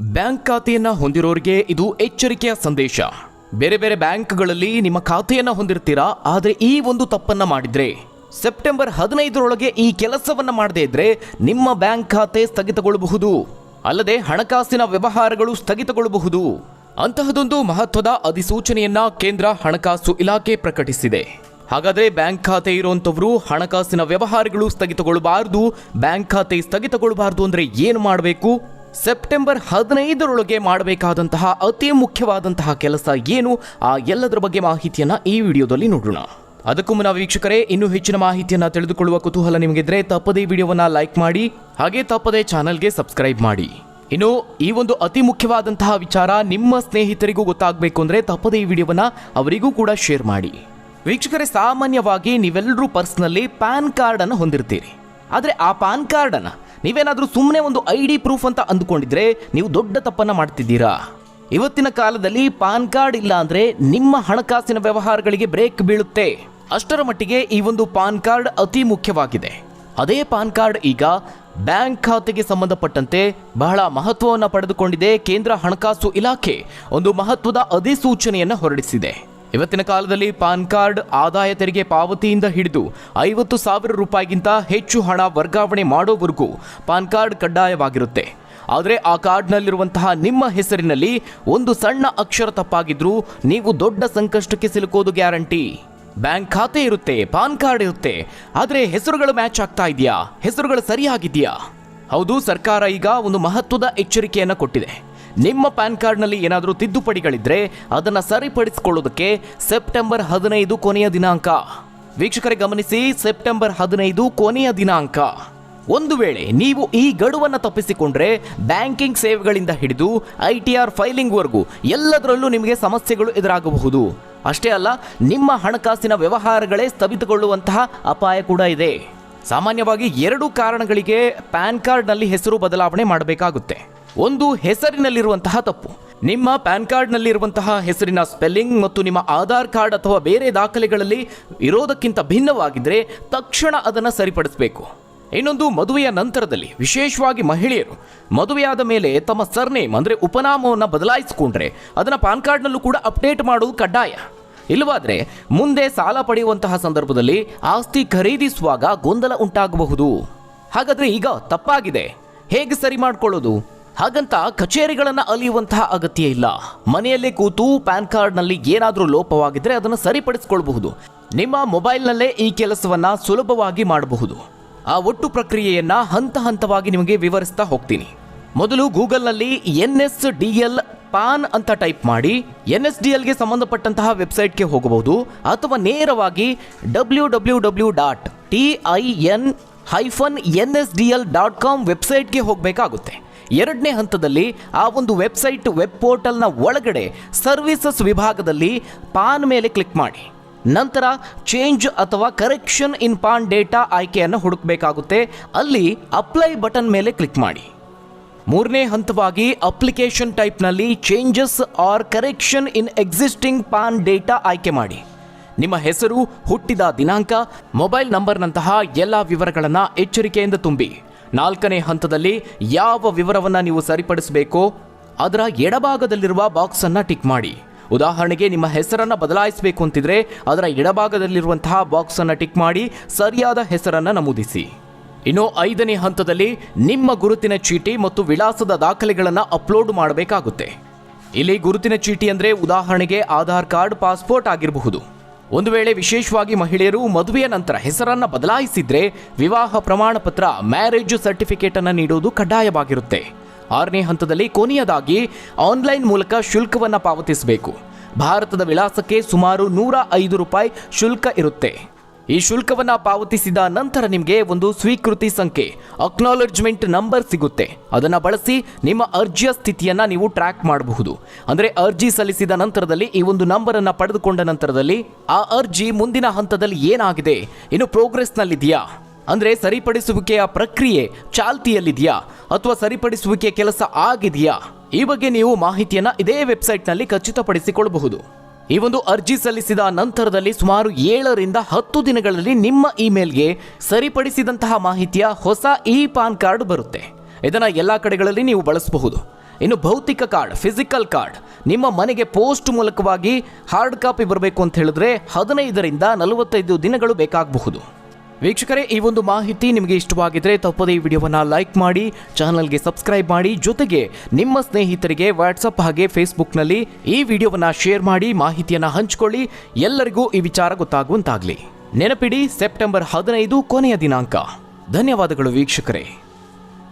Bank ಖಾತೆಯನ್ನ ಹೊಂದಿರೋರಿಗೆ ಇದು ಎಚ್ಚರಿಕೆಯ ಸಂದೇಶ. ಬೇರೆ ಬೇರೆ ಬ್ಯಾಂಕ್ಗಳಲ್ಲಿ ನಿಮ್ಮ ಖಾತೆಯನ್ನ ಹೊಂದಿರ್ತೀರಾ? ಆದರೆ ಈ ಒಂದು ತಪ್ಪನ್ನ ಮಾಡಿದ್ರೆ. ಸೆಪ್ಟೆಂಬರ್ ಹದಿನೈದರೊಳಗೆ ಈ ಕೆಲಸವನ್ನ ಮಾಡದೇ ಇದ್ರೆ ನಿಮ್ಮ ಬ್ಯಾಂಕ್ ಖಾತೆ ಸ್ಥಗಿತಗೊಳ್ಳಬಹುದು. ಅಲ್ಲದೆ ಹಣಕಾಸಿನ ವ್ಯವಹಾರಗಳು ಸ್ಥಗಿತಗೊಳ್ಳಬಹುದು. ಅಂತಹದೊಂದು ಮಹತ್ವದ ಅಧಿಸೂಚನೆಯನ್ನ ಕೇಂದ್ರ ಹಣಕಾಸು ಇಲಾಖೆ ಪ್ರಕಟಿಸಿದೆ. ಹಾಗಾದ್ರೆ ಬ್ಯಾಂಕ್ ಖಾತೆ ಇರುವಂಥವರು ಹಣಕಾಸಿನ ವ್ಯವಹಾರಗಳು ಸ್ಥಗಿತಗೊಳ್ಳಬಾರದು? ಬ್ಯಾಂಕ್ ಖಾತೆ ಸ್ಥಗಿತಗೊಳ್ಳಬಾರದು ಅಂದ್ರೆ ಏನು ಮಾಡಬೇಕು? ಸೆಪ್ಟೆಂಬರ್ ಹದಿನೈದರೊಳಗೆ ಮಾಡಬೇಕಾದಂತಹ ಅತಿ ಮುಖ್ಯವಾದಂತಹ ಕೆಲಸ ಏನು? ಆ ಎಲ್ಲದರ ಬಗ್ಗೆ ಮಾಹಿತಿಯನ್ನ ಈ ವಿಡಿಯೋದಲ್ಲಿ ನೋಡೋಣ. ಅದಕ್ಕೂ ಮುನ್ನ ವೀಕ್ಷಕರೇ, ಇನ್ನೂ ಹೆಚ್ಚಿನ ಮಾಹಿತಿಯನ್ನ ತಿಳಿದುಕೊಳ್ಳುವ ಕುತೂಹಲ ನಿಮಗಿದ್ರೆ ತಪ್ಪದೇ ವಿಡಿಯೋವನ್ನ ಲೈಕ್ ಮಾಡಿ, ಹಾಗೆ ತಪ್ಪದೇ ಚಾನಲ್ಗೆ ಸಬ್ಸ್ಕ್ರೈಬ್ ಮಾಡಿ. ಇನ್ನು, ಈ ಒಂದು ಅತಿ ಮುಖ್ಯವಾದಂತಹ ವಿಚಾರ ನಿಮ್ಮ ಸ್ನೇಹಿತರಿಗೂ ಗೊತ್ತಾಗಬೇಕು ಅಂದ್ರೆ ತಪ್ಪದೇ ಈ ವಿಡಿಯೋವನ್ನ ಅವರಿಗೂ ಕೂಡ ಶೇರ್ ಮಾಡಿ. ವೀಕ್ಷಕರೇ, ಸಾಮಾನ್ಯವಾಗಿ ನೀವೆಲ್ಲರೂ ಪರ್ಸ್ನಲ್ಲಿ ಪ್ಯಾನ್ ಕಾರ್ಡ್ ಅನ್ನು ಹೊಂದಿರ್ತೀರಿ. ಆದರೆ ಆ ಪ್ಯಾನ್ ಕಾರ್ಡ್ ಅನ್ನ ನೀವೇನಾದ್ರೂ ಸುಮ್ಮನೆ ಒಂದು ಐ ಡಿ ಪ್ರೂಫ್ ಅಂತ ಅಂದುಕೊಂಡಿದ್ರೆ ನೀವು ದೊಡ್ಡ ತಪ್ಪನ್ನು ಮಾಡ್ತಿದ್ದೀರಾ? ಇವತ್ತಿನ ಕಾಲದಲ್ಲಿ ಪಾನ್ ಕಾರ್ಡ್ ಇಲ್ಲ ಅಂದರೆ ನಿಮ್ಮ ಹಣಕಾಸಿನ ವ್ಯವಹಾರಗಳಿಗೆ ಬ್ರೇಕ್ ಬೀಳುತ್ತೆ. ಅಷ್ಟರ ಮಟ್ಟಿಗೆ ಈ ಒಂದು ಪಾನ್ ಕಾರ್ಡ್ ಅತಿ ಮುಖ್ಯವಾಗಿದೆ. ಅದೇ ಪಾನ್ ಕಾರ್ಡ್ ಈಗ ಬ್ಯಾಂಕ್ ಖಾತೆಗೆ ಸಂಬಂಧಪಟ್ಟಂತೆ ಬಹಳ ಮಹತ್ವವನ್ನು ಪಡೆದುಕೊಂಡಿದೆ ಕೇಂದ್ರ ಹಣಕಾಸು ಇಲಾಖೆ. ಒಂದು ಮಹತ್ವದ ಅಧಿಸೂಚನೆಯನ್ನು ಹೊರಡಿಸಿದೆ. ಇವತ್ತಿನ ಕಾಲದಲ್ಲಿ ಪಾನ್ ಕಾರ್ಡ್ ಆದಾಯ ತೆರಿಗೆ ಪಾವತಿಯಿಂದ ಹಿಡಿದು ಐವತ್ತು ಸಾವಿರ ರೂಪಾಯಿಗಿಂತ ಹೆಚ್ಚು ಹಣ ವರ್ಗಾವಣೆ ಮಾಡೋವರೆಗೂ ಪಾನ್ ಕಾರ್ಡ್ ಕಡ್ಡಾಯವಾಗಿರುತ್ತೆ. ಆದರೆ ಆ ಕಾರ್ಡ್ನಲ್ಲಿರುವಂತಹ ನಿಮ್ಮ ಹೆಸರಿನಲ್ಲಿ ಒಂದು ಸಣ್ಣ ಅಕ್ಷರ ತಪ್ಪಾಗಿದ್ರೂ ನೀವು ದೊಡ್ಡ ಸಂಕಷ್ಟಕ್ಕೆ ಸಿಲುಕೋದು ಗ್ಯಾರಂಟಿ. ಬ್ಯಾಂಕ್ ಖಾತೆ ಇರುತ್ತೆ, ಪಾನ್ ಕಾರ್ಡ್ ಇರುತ್ತೆ, ಆದರೆ ಹೆಸರುಗಳು ಮ್ಯಾಚ್ ಆಗ್ತಾ ಇದೆಯಾ? ಹೆಸರುಗಳು ಸರಿಯಾಗಿದೆಯಾ? ಹೌದು, ಸರ್ಕಾರ ಈಗ ಒಂದು ಮಹತ್ವದ ಎಚ್ಚರಿಕೆಯನ್ನು ಕೊಟ್ಟಿದೆ. ನಿಮ್ಮ ಪ್ಯಾನ್ ಕಾರ್ಡ್ನಲ್ಲಿ ಏನಾದರೂ ತಿದ್ದುಪಡಿಗಳಿದ್ರೆ ಅದನ್ನು ಸರಿಪಡಿಸಿಕೊಳ್ಳೋದಕ್ಕೆ ಸೆಪ್ಟೆಂಬರ್ ಹದಿನೈದು ಕೊನೆಯ ದಿನಾಂಕ. ವೀಕ್ಷಕರೇ ಗಮನಿಸಿ, ಸೆಪ್ಟೆಂಬರ್ ಹದಿನೈದು ಕೊನೆಯ ದಿನಾಂಕ. ಒಂದು ವೇಳೆ ನೀವು ಈ ಗಡುವನ್ನು ತಪ್ಪಿಸಿಕೊಂಡ್ರೆ ಬ್ಯಾಂಕಿಂಗ್ ಸೇವೆಗಳಿಂದ ಹಿಡಿದು ಐ ಟಿ ಆರ್ ಫೈಲಿಂಗ್ವರೆಗೂ ಎಲ್ಲದರಲ್ಲೂ ನಿಮಗೆ ಸಮಸ್ಯೆಗಳು ಎದುರಾಗಬಹುದು. ಅಷ್ಟೇ ಅಲ್ಲ, ನಿಮ್ಮ ಹಣಕಾಸಿನ ವ್ಯವಹಾರಗಳೇ ಸ್ಥಗಿತಗೊಳ್ಳುವಂತಹ ಅಪಾಯ ಕೂಡ ಇದೆ. ಸಾಮಾನ್ಯವಾಗಿ ಎರಡು ಕಾರಣಗಳಿಗೆ ಪ್ಯಾನ್ ಕಾರ್ಡ್ನಲ್ಲಿ ಹೆಸರು ಬದಲಾವಣೆ ಮಾಡಬೇಕಾಗುತ್ತೆ. ಒಂದು ಹೆಸರಿನಲ್ಲಿರುವಂತಹ ತಪ್ಪು. ನಿಮ್ಮ ಪ್ಯಾನ್ ಕಾರ್ಡ್ನಲ್ಲಿರುವಂತಹ ಹೆಸರಿನ ಸ್ಪೆಲ್ಲಿಂಗ್ ಮತ್ತು ನಿಮ್ಮ ಆಧಾರ್ ಕಾರ್ಡ್ ಅಥವಾ ಬೇರೆ ದಾಖಲೆಗಳಲ್ಲಿ ಇರೋದಕ್ಕಿಂತ ಭಿನ್ನವಾಗಿದ್ದರೆ ತಕ್ಷಣ ಅದನ್ನು ಸರಿಪಡಿಸಬೇಕು. ಇನ್ನೊಂದು ಮದುವೆಯ ನಂತರದಲ್ಲಿ ವಿಶೇಷವಾಗಿ ಮಹಿಳೆಯರು ಮದುವೆಯಾದ ಮೇಲೆ ತಮ್ಮ ಸರ್ನೇಮ್ ಅಂದರೆ ಉಪನಾಮವನ್ನು ಬದಲಾಯಿಸಿಕೊಂಡ್ರೆ ಅದನ್ನು ಪಾನ್ ಕಾರ್ಡ್ನಲ್ಲೂ ಕೂಡ ಅಪ್ಡೇಟ್ ಮಾಡೋದು ಕಡ್ಡಾಯ. ಇಲ್ಲವಾದ್ರೆ ಮುಂದೆ ಸಾಲ ಪಡೆಯುವಂತಹ ಸಂದರ್ಭದಲ್ಲಿ ಆಸ್ತಿ ಖರೀದಿಸುವಾಗ ಗೊಂದಲ ಉಂಟಾಗಬಹುದು. ಹಾಗಾದ್ರೆ ಈಗ ತಪ್ಪಾಗಿದೆ. ಹೇಗೆ ಸರಿ ಮಾಡ್ಕೊಳ್ಳೋದು? ಹಾಗಂತ ಕಚೇರಿಗಳನ್ನು ಅಲಿಯುವಂತಹ ಅಗತ್ಯ ಇಲ್ಲ. ಮನೆಯಲ್ಲೇ ಕೂತು ಪ್ಯಾನ್ ಕಾರ್ಡ್ನಲ್ಲಿ ಏನಾದರೂ ಲೋಪವಾಗಿದ್ರೆ ಅದನ್ನು ಸರಿಪಡಿಸಿಕೊಳ್ಳಬಹುದು ನಿಮ್ಮ ಮೊಬೈಲ್ನಲ್ಲೇ ಈ ಕೆಲಸವನ್ನ ಸುಲಭವಾಗಿ ಮಾಡಬಹುದು. ಆ ಒಟ್ಟು ಪ್ರಕ್ರಿಯೆಯನ್ನ ಹಂತ ಹಂತವಾಗಿ ನಿಮಗೆ ವಿವರಿಸ್ತಾ ಹೋಗ್ತೀನಿ. ಮೊದಲು ಗೂಗಲ್ನಲ್ಲಿ N S D L PAN ಅಂತ ಟೈಪ್ ಮಾಡಿ ಎನ್ ಎಸ್ ಡಿ ಎಲ್ಗೆ ಸಂಬಂಧಪಟ್ಟಂತಹ ವೆಬ್ಸೈಟ್ಗೆ ಹೋಗಬಹುದು ಅಥವಾ ನೇರವಾಗಿ W W W dot T I N hyphen N S D L dot com ವೆಬ್ಸೈಟ್ಗೆ ಹೋಗಬೇಕಾಗುತ್ತೆ. ಎರಡನೇ ಹಂತದಲ್ಲಿ ಆ ಒಂದು ವೆಬ್ಸೈಟ್ ವೆಬ್ ಪೋರ್ಟಲ್ನ ಒಳಗಡೆ ಸರ್ವಿಸಸ್ ವಿಭಾಗದಲ್ಲಿ ಪಾನ್ ಮೇಲೆ ಕ್ಲಿಕ್ ಮಾಡಿ. ನಂತರ ಚೇಂಜ್ ಅಥವಾ ಕರೆಕ್ಷನ್ ಇನ್ ಪಾನ್ ಡೇಟಾ ಆಯ್ಕೆಯನ್ನು ಹುಡುಕಬೇಕಾಗುತ್ತೆ. ಅಲ್ಲಿ ಅಪ್ಲೈ ಬಟನ್ ಮೇಲೆ ಕ್ಲಿಕ್ ಮಾಡಿ. ಮೂರನೇ ಹಂತವಾಗಿ application ಟೈಪ್ನಲ್ಲಿ changes or correction in existing PAN data ಆಯ್ಕೆ ಮಾಡಿ. ನಿಮ್ಮ ಹೆಸರು, ಹುಟ್ಟಿದ ದಿನಾಂಕ, ಮೊಬೈಲ್ ನಂಬರ್ನಂತಹ ಎಲ್ಲ ವಿವರಗಳನ್ನು ಎಚ್ಚರಿಕೆಯಿಂದ ತುಂಬಿ. ನಾಲ್ಕನೇ ಹಂತದಲ್ಲಿ ಯಾವ ವಿವರವನ್ನು ನೀವು ಸರಿಪಡಿಸಬೇಕೋ, ಅದರ ಎಡಭಾಗದಲ್ಲಿರುವ ಬಾಕ್ಸ್ ಅನ್ನ ಟಿಕ್ ಮಾಡಿ. ಉದಾಹರಣೆಗೆ ನಿಮ್ಮ ಹೆಸರನ್ನ ಬದಲಾಯಿಸಬೇಕು ಅಂತಿದ್ರೆ ಅದರ ಎಡಭಾಗದಲ್ಲಿರುವಂತಹ ಬಾಕ್ಸ್ ಅನ್ನ ಟಿಕ್ ಮಾಡಿ, ಸರಿಯಾದ ಹೆಸರನ್ನ ನಮೂದಿಸಿ. ಇನ್ನು ಐದನೇ ಹಂತದಲ್ಲಿ ನಿಮ್ಮ ಗುರುತಿನ ಚೀಟಿ ಮತ್ತು ವಿಳಾಸದ ದಾಖಲೆಗಳನ್ನು ಅಪ್ಲೋಡ್ ಮಾಡಬೇಕಾಗುತ್ತೆ. ಇಲ್ಲಿ ಗುರುತಿನ ಚೀಟಿ ಅಂದ್ರೆ ಉದಾಹರಣೆಗೆ ಆಧಾರ್ ಕಾರ್ಡ್, ಪಾಸ್ಪೋರ್ಟ್ ಆಗಿರಬಹುದು. ಒಂದು ವೇಳೆ ವಿಶೇಷವಾಗಿ ಮಹಿಳೆಯರು ಮದುವೆಯ ನಂತರ ಹೆಸರನ್ನ ಬದಲಾಯಿಸಿದ್ರೆ ವಿವಾಹ ಪ್ರಮಾಣ ಪತ್ರ ಮ್ಯಾರೇಜ್ ಸರ್ಟಿಫಿಕೇಟ್ ಅನ್ನು ನೀಡುವುದು ಕಡ್ಡಾಯವಾಗಿರುತ್ತೆ. ಆರನೇ ಹಂತದಲ್ಲಿ ಕೊನೆಯದಾಗಿ ಆನ್ಲೈನ್ ಮೂಲಕ ಶುಲ್ಕವನ್ನ ಪಾವತಿಸಬೇಕು. ಭಾರತದ ವಿಳಾಸಕ್ಕೆ ಸುಮಾರು ನೂರ ಐದು ರೂಪಾಯಿ ಶುಲ್ಕ ಇರುತ್ತೆ. ಈ ಶುಲ್ಕವನ್ನು ಪಾವತಿಸಿದ ನಂತರ ನಿಮಗೆ ಒಂದು ಸ್ವೀಕೃತಿ ಸಂಖ್ಯೆ ಅಕ್ನಾಲಜ್ಮೆಂಟ್ ನಂಬರ್ ಸಿಗುತ್ತೆ. ಅದನ್ನು ಬಳಸಿ ನಿಮ್ಮ ಅರ್ಜಿಯ ಸ್ಥಿತಿಯನ್ನು ನೀವು ಟ್ರ್ಯಾಕ್ ಮಾಡಬಹುದು. ಅಂದರೆ ಅರ್ಜಿ ಸಲ್ಲಿಸಿದ ನಂತರದಲ್ಲಿ ಈ ಒಂದು ನಂಬರನ್ನು ಪಡೆದುಕೊಂಡ ನಂತರದಲ್ಲಿ ಆ ಅರ್ಜಿ ಮುಂದಿನ ಹಂತದಲ್ಲಿ ಏನಾಗಿದೆ? ಇನ್ನು ಪ್ರೋಗ್ರೆಸ್ನಲ್ಲಿದೆಯಾ ಅಂದ್ರೆ ಸರಿಪಡಿಸುವಿಕೆಯ ಪ್ರಕ್ರಿಯೆ ಚಾಲ್ತಿಯಲ್ಲಿದೆಯಾ ಅಥವಾ ಸರಿಪಡಿಸುವಿಕೆ ಕೆಲಸ ಆಗಿದೆಯಾ? ಈ ಬಗ್ಗೆ ನೀವು ಮಾಹಿತಿಯನ್ನ ಇದೇ ವೆಬ್ಸೈಟ್ನಲ್ಲಿ ಖಚಿತಪಡಿಸಿಕೊಳ್ಳಬಹುದು. ಈ ಒಂದು ಅರ್ಜಿ ಸಲ್ಲಿಸಿದ ನಂತರದಲ್ಲಿ ಸುಮಾರು ಏಳರಿಂದ ಹತ್ತು ದಿನಗಳಲ್ಲಿ ನಿಮ್ಮ ಇಮೇಲ್ಗೆ ಸರಿಪಡಿಸಿದಂತಹ ಮಾಹಿತಿಯ ಹೊಸ ಇ ಪಾನ್ ಕಾರ್ಡ್ ಬರುತ್ತೆ. ಇದನ್ನು ಎಲ್ಲ ಕಡೆಗಳಲ್ಲಿ ನೀವು ಬಳಸಬಹುದು. ಇನ್ನು ಭೌತಿಕ ಕಾರ್ಡ್, ಫಿಸಿಕಲ್ ಕಾರ್ಡ್, ನಿಮ್ಮ ಮನೆಗೆ ಪೋಸ್ಟ್ ಮೂಲಕವಾಗಿ ಹಾರ್ಡ್ ಕಾಪಿ ಬರಬೇಕು ಅಂತ ಹೇಳಿದ್ರೆ ಹದಿನೈದರಿಂದ ನಲವತ್ತೈದು ದಿನಗಳು ಬೇಕಾಗಬಹುದು. ವೀಕ್ಷಕರೇ, ಈ ಒಂದು ಮಾಹಿತಿ ನಿಮಗೆ ಇಷ್ಟವಾಗಿದ್ರೆ ತಪ್ಪದೇ ಈ ವಿಡಿಯೋವನ್ನು ಲೈಕ್ ಮಾಡಿ, ಚಾನಲ್ಗೆ ಸಬ್ಸ್ಕ್ರೈಬ್ ಮಾಡಿ, ಜೊತೆಗೆ ನಿಮ್ಮ ಸ್ನೇಹಿತರಿಗೆ ವಾಟ್ಸಪ್ ಹಾಗೆ ಫೇಸ್ಬುಕ್ನಲ್ಲಿ ಈ ವಿಡಿಯೋವನ್ನು ಶೇರ್ ಮಾಡಿ, ಮಾಹಿತಿಯನ್ನು ಹಂಚಿಕೊಳ್ಳಿ. ಎಲ್ಲರಿಗೂ ಈ ವಿಚಾರ ಗೊತ್ತಾಗುವಂತಾಗಲಿ. ನೆನಪಿಡಿ, ಸೆಪ್ಟೆಂಬರ್ ಹದಿನೈದು ಕೊನೆಯ ದಿನಾಂಕ. ಧನ್ಯವಾದಗಳು ವೀಕ್ಷಕರೇ.